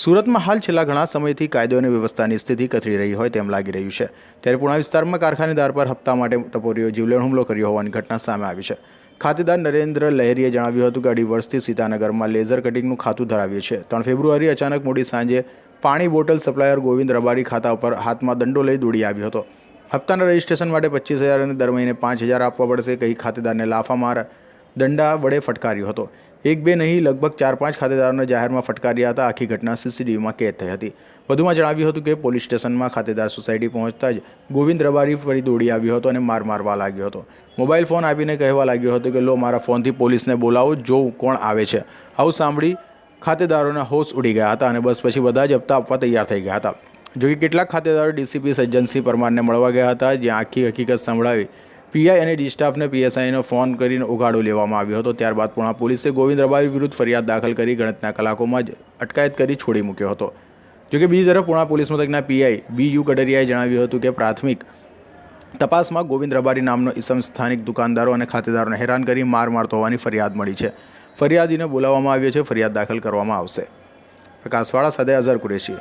સુરતમાં હાલ છેલ્લા ઘણા સમયથી કાયદો અને વ્યવસ્થાની સ્થિતિ કથળી રહી હોય તેમ લાગી રહ્યું છે. ત્યારે પુણા વિસ્તારમાં કારખાનેદાર પર હપ્તા માટે ટપોરીઓ જીવલેણ હુમલો કર્યો હોવાની ઘટના સામે આવી છે. ખાતેદાર નરેન્દ્ર લહેરીએ જણાવ્યું હતું કે અઢી વર્ષથી સીતાનગરમાં લેઝર કટિંગનું ખાતું ધરાવ્યું છે ત્રણ ફેબ્રુઆરી અચાનક મોડી સાંજે પાણી બોટલ સપ્લાયર ગોવિંદ રબારી ખાતા ઉપર હાથમાં દંડો લઈ દોડી આવ્યો હતો. હપ્તાના રજિસ્ટ્રેશન માટે પચીસ હજાર અને દર મહિને પાંચ હજાર આપવા પડશે, કહી ખાતેદારને લાફા માર દંડા વડે ફટકાર્યો હતો. એક બે નહીં, લગભગ ચાર પાંચ ખાતેદારોને જાહેરમાં ફટકાર્યા હતા. આખી ઘટના સીસીટીવીમાં કેદ થઈ હતી. વધુમાં જણાવ્યું હતું કે, પોલીસ સ્ટેશનમાં ખાતેદાર સોસાયટી પહોંચતા જ ગોવિંદ રબારી ફરી દોડી આવ્યો હતો અને માર મારવા લાગ્યો હતો. મોબાઈલ ફોન આપીને કહેવા લાગ્યો હતો કે, લો, મારા ફોનથી પોલીસને બોલાવો, જોઉં કોણ આવે છે. આવું સાંભળી ખાતેદારોના હોશ ઉડી ગયા હતા અને બસ પછી બધા જ હપ્તા આપવા તૈયાર થઈ ગયા હતા. જોકે કેટલાક ખાતેદારો ડીસીપી સજ્જનસિંહ પરમારને મળવા ગયા હતા, જ્યાં આખી હકીકત સંભળાવી પીઆઈ અને ડી સ્ટાફને પીએસઆઈનો ફોન કરીને ઉગાડો લેવામાં આવ્યો હતો. ત્યારબાદ પુણા પોલીસે ગોવિંદ રબારી વિરુદ્ધ ફરિયાદ દાખલ કરી ગણતના કલાકોમાં જ અટકાયત કરી છોડી મૂક્યો હતો. જોકે બીજી તરફ પુણા પોલીસ મથકના પીઆઈ બી યુ કડરિયાએ જણાવ્યું હતું કે પ્રાથમિક તપાસમાં ગોવિંદ રબારી નામનો ઈસમ સ્થાનિક દુકાનદારો અને ખાતેદારોને હેરાન કરી માર મારતો હોવાની ફરિયાદ મળી છે. ફરિયાદીને બોલાવવામાં આવ્યો છે. ફરિયાદ દાખલ કરવામાં આવશે. પ્રકાશવાળા સાથે અઝર કુરેશી.